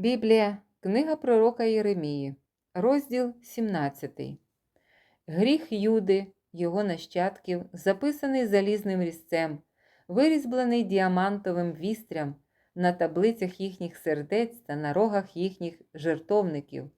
Біблія, книга пророка Єремії, розділ 17. Гріх Юди, його нащадків, записаний залізним різцем, вирізблений діамантовим вістрям на таблицях їхніх сердець та на рогах їхніх жертовників,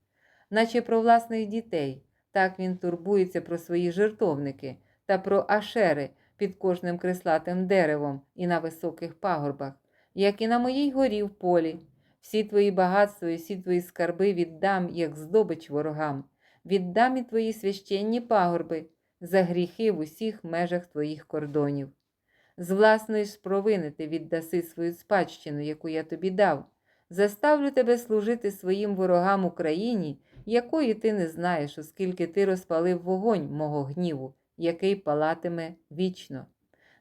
наче про власних дітей. Так він турбується про свої жертовники та про ашери під кожним креслатим деревом і на високих пагорбах, як і на моїй горі в полі. Всі твої багатства і всі твої скарби віддам, як здобич ворогам, віддам і твої священні пагорби за гріхи в усіх межах твоїх кордонів. З власної ж провини ти віддаси свою спадщину, яку я тобі дав. Заставлю тебе служити своїм ворогам Україні, якої ти не знаєш, оскільки ти розпалив вогонь мого гніву, який палатиме вічно.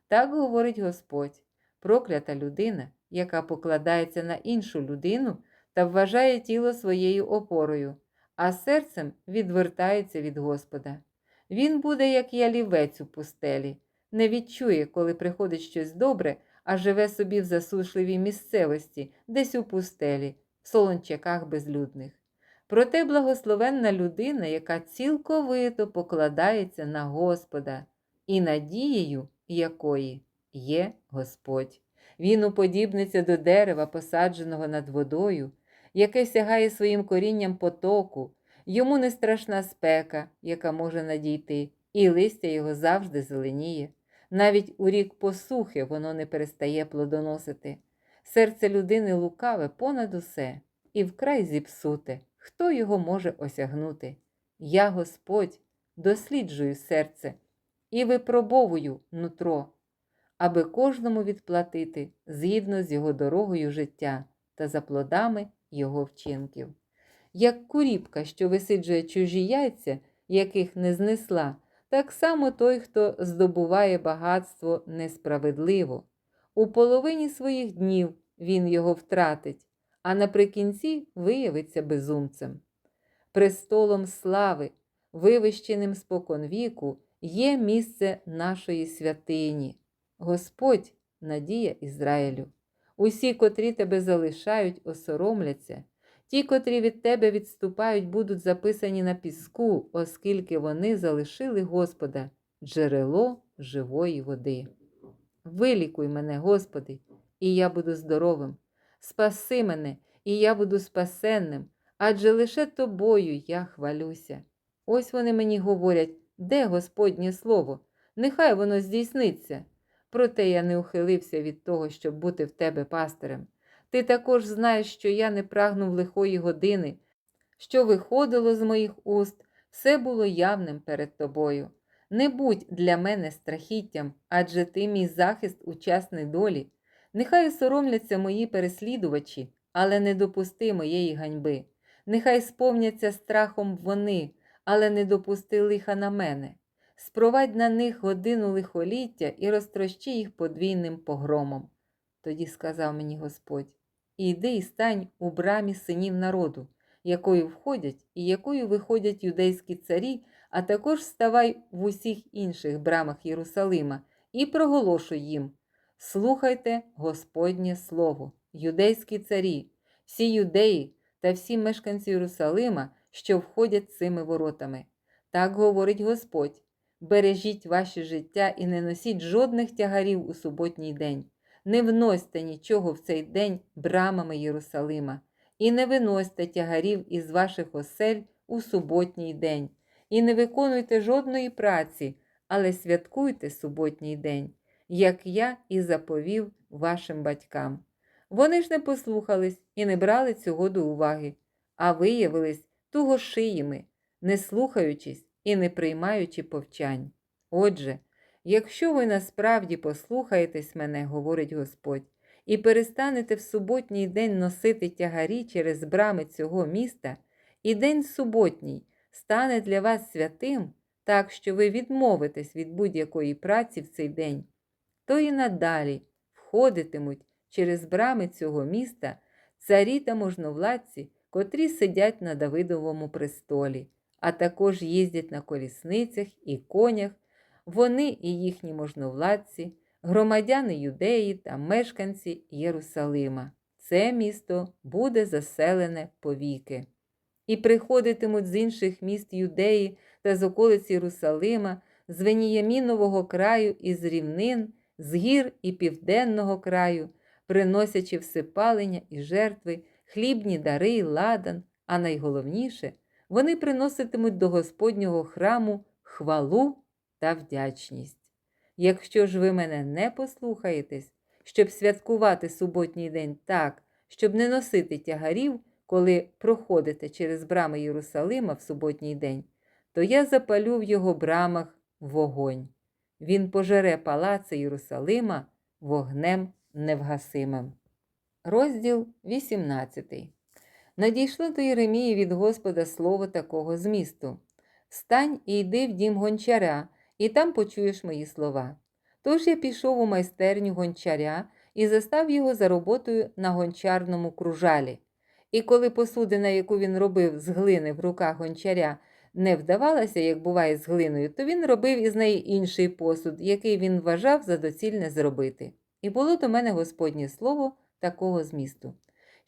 Так говорить Господь, проклята людина яка покладається на іншу людину та вважає тіло своєю опорою, а серцем відвертається від Господа. Він буде, як ялівець у пустелі, не відчує, коли приходить щось добре, а живе собі в засушливій місцевості, десь у пустелі, в солончаках безлюдних. Проте благословенна людина, яка цілковито покладається на Господа, і надією якої є Господь. Він уподібниться до дерева, посадженого над водою, яке сягає своїм корінням потоку, йому не страшна спека, яка може надійти, і листя його завжди зеленіє. Навіть у рік посухи воно не перестає плодоносити. Серце людини лукаве понад усе, і вкрай зіпсуте, хто його може осягнути. Я, Господь, досліджую серце і випробовую нутро аби кожному відплатити згідно з його дорогою життя та за плодами його вчинків. Як куріпка, що висиджує чужі яйця, яких не знесла, так само той, хто здобуває багатство несправедливо. У половині своїх днів він його втратить, а наприкінці виявиться безумцем. Престолом слави, вивищеним споконвіку, є місце нашої святині. Господь надія Ізраїлю. Усі, котрі тебе залишають, осоромляться, ті, котрі від тебе відступають, будуть записані на піску, оскільки вони залишили Господа, джерело живої води. Вилікуй мене, Господи, і я буду здоровим. Спаси мене, і я буду спасенним, адже лише тобою я хвалюся. Ось вони мені говорять, де Господнє Слово? Нехай воно здійсниться. Проте я не ухилився від того, щоб бути в тебе пастирем. Ти також знаєш, що я не прагнув лихої години, що виходило з моїх уст, все було явним перед тобою. Не будь для мене страхіттям, адже ти мій захист у час недолі. Нехай соромляться мої переслідувачі, але не допусти моєї ганьби. Нехай сповняться страхом вони, але не допусти лиха на мене спровадь на них годину лихоліття і розтрощи їх подвійним погромом. Тоді сказав мені Господь: Іди і стань у брамі синів народу, якою входять і якою виходять юдейські царі, а також ставай в усіх інших брамах Єрусалима і проголошуй їм: Слухайте Господнє Слово, юдейські царі, всі юдеї та всі мешканці Єрусалима, що входять цими воротами. Так говорить Господь. Бережіть ваші життя і не носіть жодних тягарів у суботній день. Не вносьте нічого в цей день брамами Єрусалима, і не виносьте тягарів із ваших осель у суботній день, і не виконуйте жодної праці, але святкуйте суботній день, як я і заповів вашим батькам. Вони ж не послухались і не брали цього до уваги, а виявились тугошиїми, не слухаючись і не приймаючи повчань. Отже, якщо ви насправді послухаєтесь мене, говорить Господь, і перестанете в суботній день носити тягарі через брами цього міста, і день суботній стане для вас святим, так що ви відмовитесь від будь-якої праці в цей день, то і надалі входитимуть через брами цього міста царі та можновладці, котрі сидять на Давидовому престолі а також їздять на колісницях і конях, вони і їхні можновладці, громадяни юдеї та мешканці Єрусалима. це місто буде заселене повіки. І приходитимуть з інших міст Юдеї та з околиць Єрусалима, з Веніямінового краю і з рівнин, з гір і південного краю, приносячи всипалення і жертви, хлібні дари і ладан, а найголовніше, вони приноситимуть до Господнього храму хвалу та вдячність. Якщо ж ви мене не послухаєтесь, щоб святкувати суботній день так, щоб не носити тягарів, коли проходите через брами Єрусалима в суботній день, то я запалю в його брамах вогонь. Він пожере палаци Єрусалима вогнем невгасимим. Розділ 18. Надійшло до Єремії від Господа слово такого змісту: Встань і йди в дім гончаря, і там почуєш мої слова. Тож я пішов у майстерню гончаря і застав його за роботою на гончарному кружалі. І коли посудина, яку він робив з глини в руках гончаря, не вдавалася, як буває з глиною, то він робив із неї інший посуд, який він вважав за доцільне зробити. І було до мене Господнє слово такого змісту.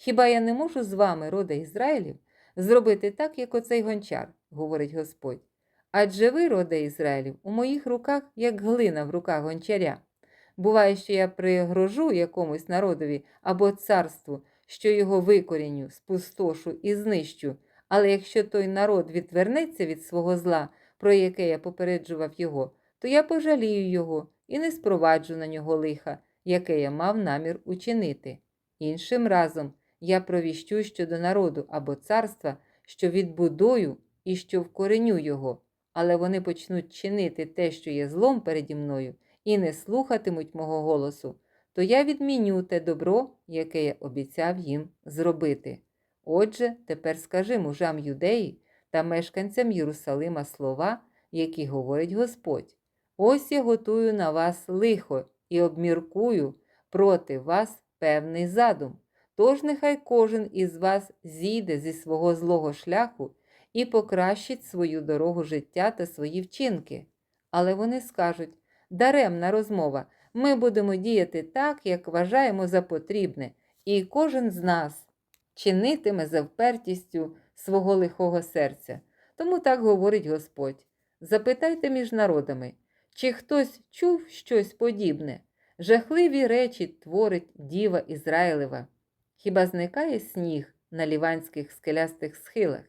Хіба я не можу з вами, рода Ізраїлів, зробити так, як оцей гончар, говорить Господь. Адже ви, рода Ізраїлів, у моїх руках, як глина в руках гончаря. Буває, що я пригрожу якомусь народові або царству, що його викоріню, спустошу і знищу, але якщо той народ відвернеться від свого зла, про яке я попереджував його, то я пожалію його і не спроваджу на нього лиха, яке я мав намір учинити. Іншим разом я провіщу щодо народу або царства, що відбудую і що вкореню його, але вони почнуть чинити те, що є злом переді мною, і не слухатимуть мого голосу, то я відміню те добро, яке я обіцяв їм зробити. Отже, тепер скажи мужам юдеї та мешканцям Єрусалима слова, які говорить Господь. Ось я готую на вас лихо і обміркую проти вас певний задум. Тож нехай кожен із вас зійде зі свого злого шляху і покращить свою дорогу життя та свої вчинки. Але вони скажуть даремна розмова, ми будемо діяти так, як вважаємо за потрібне, і кожен з нас чинитиме за впертістю свого лихого серця. Тому так говорить Господь. Запитайте між народами, чи хтось чув щось подібне? Жахливі речі творить діва Ізраїлева. Хіба зникає сніг на ліванських скелястих схилах?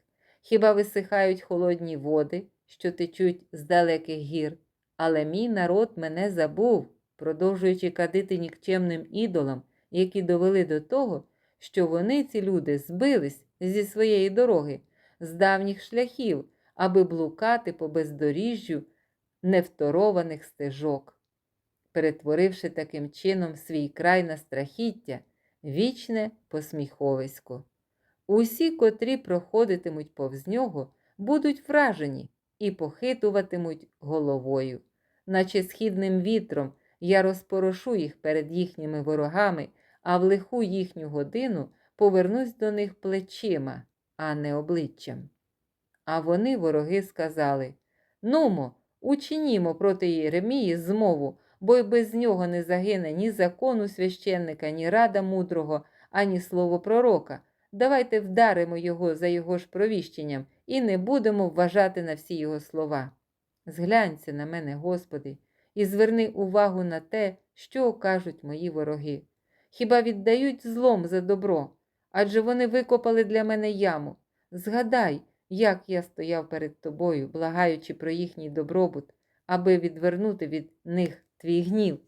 Хіба висихають холодні води, що течуть з далеких гір? Але мій народ мене забув, продовжуючи кадити нікчемним ідолам, які довели до того, що вони, ці люди, збились зі своєї дороги, з давніх шляхів, аби блукати по бездоріжжю невторованих стежок, перетворивши таким чином свій край на страхіття, вічне посміховисько. Усі, котрі проходитимуть повз нього, будуть вражені і похитуватимуть головою, наче східним вітром я розпорошу їх перед їхніми ворогами, а в лиху їхню годину повернусь до них плечима, а не обличчям. А вони, вороги, сказали Нумо, учинімо проти Єремії змову, бо й без нього не загине ні закону священника, ні рада мудрого, ані слово пророка. Давайте вдаримо його за його ж провіщенням і не будемо вважати на всі його слова. Зглянься на мене, Господи, і зверни увагу на те, що кажуть мої вороги. Хіба віддають злом за добро? Адже вони викопали для мене яму. Згадай, як я стояв перед тобою, благаючи про їхній добробут, аби відвернути від них твій гнів.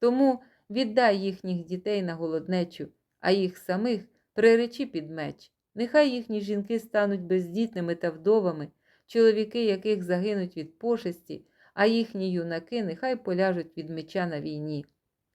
Тому віддай їхніх дітей на голоднечу, а їх самих приречи під меч. Нехай їхні жінки стануть бездітними та вдовами, чоловіки, яких загинуть від пошесті, а їхні юнаки нехай поляжуть від меча на війні.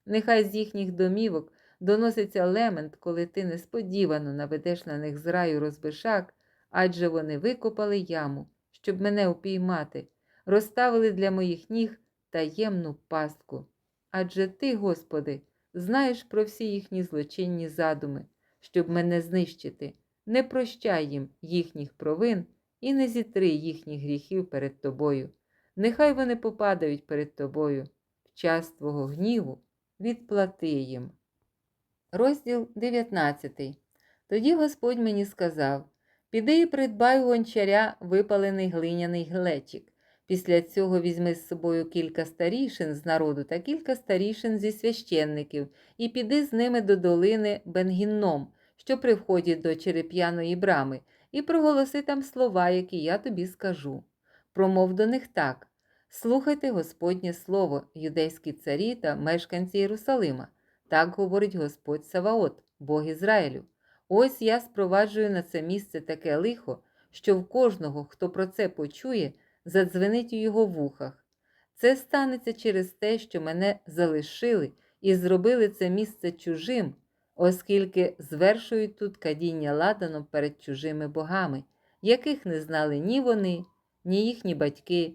Нехай з їхніх домівок доноситься лемент, коли ти несподівано наведеш на них з раю розбишак, адже вони викопали яму, щоб мене упіймати, розставили для моїх ніг таємну пастку. Адже ти, Господи, знаєш про всі їхні злочинні задуми, щоб мене знищити. Не прощай їм їхніх провин і не зітри їхніх гріхів перед тобою. Нехай вони попадають перед тобою в час твого гніву, відплати їм. Розділ 19. Тоді Господь мені сказав: Піди і придбай у гончаря випалений глиняний глечик. Після цього візьми з собою кілька старішин з народу та кілька старішин зі священників, і піди з ними до долини Бенгінном, що при вході до череп'яної брами, і проголоси там слова, які я тобі скажу. Промов до них так: слухайте Господнє слово, юдейські царі та мешканці Єрусалима. Так говорить Господь Саваот, Бог Ізраїлю. Ось я спроваджую на це місце таке лихо, що в кожного, хто про це почує, задзвенить у його вухах. Це станеться через те, що мене залишили і зробили це місце чужим, оскільки звершують тут кадіння ладаном перед чужими богами, яких не знали ні вони, ні їхні батьки,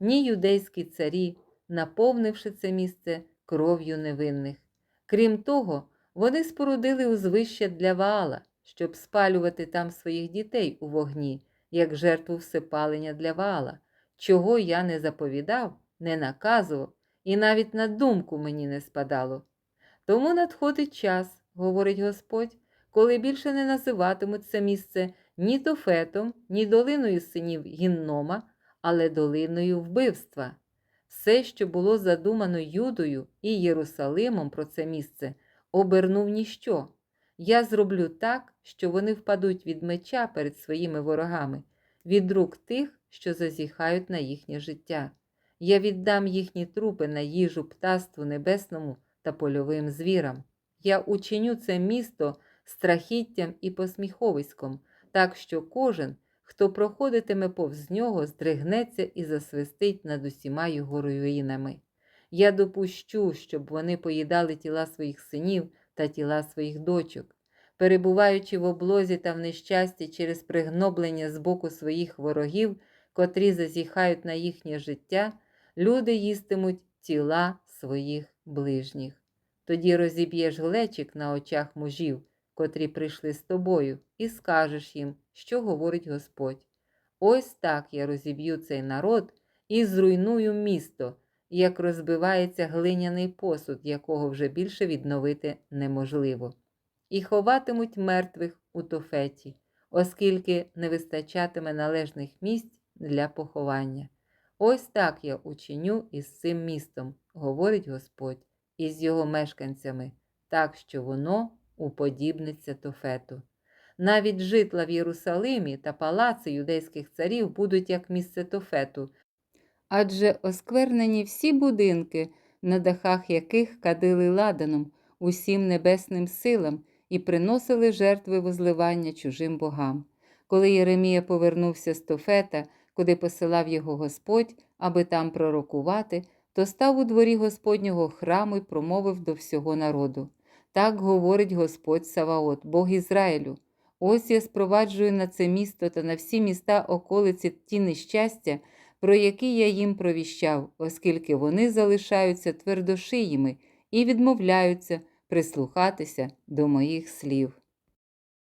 ні юдейські царі, наповнивши це місце кров'ю невинних. Крім того, вони спорудили узвище для Ваала, щоб спалювати там своїх дітей у вогні, як жертву всепалення для Ваала, чого я не заповідав, не наказував, і навіть на думку мені не спадало. Тому надходить час, говорить Господь, коли більше не називатимуть це місце ні Тофетом, ні долиною синів Гіннома, але долиною вбивства. Все, що було задумано Юдою і Єрусалимом про це місце, обернув ніщо. Я зроблю так, що вони впадуть від меча перед своїми ворогами, від рук тих, що зазіхають на їхнє життя. Я віддам їхні трупи на їжу птаству небесному та польовим звірам. Я учиню це місто страхіттям і посміховиськом, так що кожен, хто проходитиме повз нього, здригнеться і засвистить над усіма його руїнами. Я допущу, щоб вони поїдали тіла своїх синів та тіла своїх дочок. Перебуваючи в облозі та в нещасті через пригноблення з боку своїх ворогів, котрі зазіхають на їхнє життя, люди їстимуть тіла своїх ближніх. Тоді розіб'єш глечик на очах мужів, котрі прийшли з тобою, і скажеш їм, що говорить Господь. Ось так я розіб'ю цей народ і зруйную місто, як розбивається глиняний посуд, якого вже більше відновити неможливо. І ховатимуть мертвих у тофеті, оскільки не вистачатиме належних місць для поховання. Ось так я учиню із цим містом, говорить Господь, і з його мешканцями, так що воно уподібниться тофету. Навіть житла в Єрусалимі та палаци юдейських царів будуть як місце тофету, адже осквернені всі будинки, на дахах яких кадили ладаном усім небесним силам і приносили жертви возливання чужим богам. Коли Єремія повернувся з Тофета, куди посилав його Господь, аби там пророкувати, то став у дворі Господнього храму і промовив до всього народу. Так говорить Господь Саваот, Бог Ізраїлю. Ось я спроваджую на це місто та на всі міста околиці ті нещастя, про які я їм провіщав, оскільки вони залишаються твердошиїми і відмовляються прислухатися до моїх слів.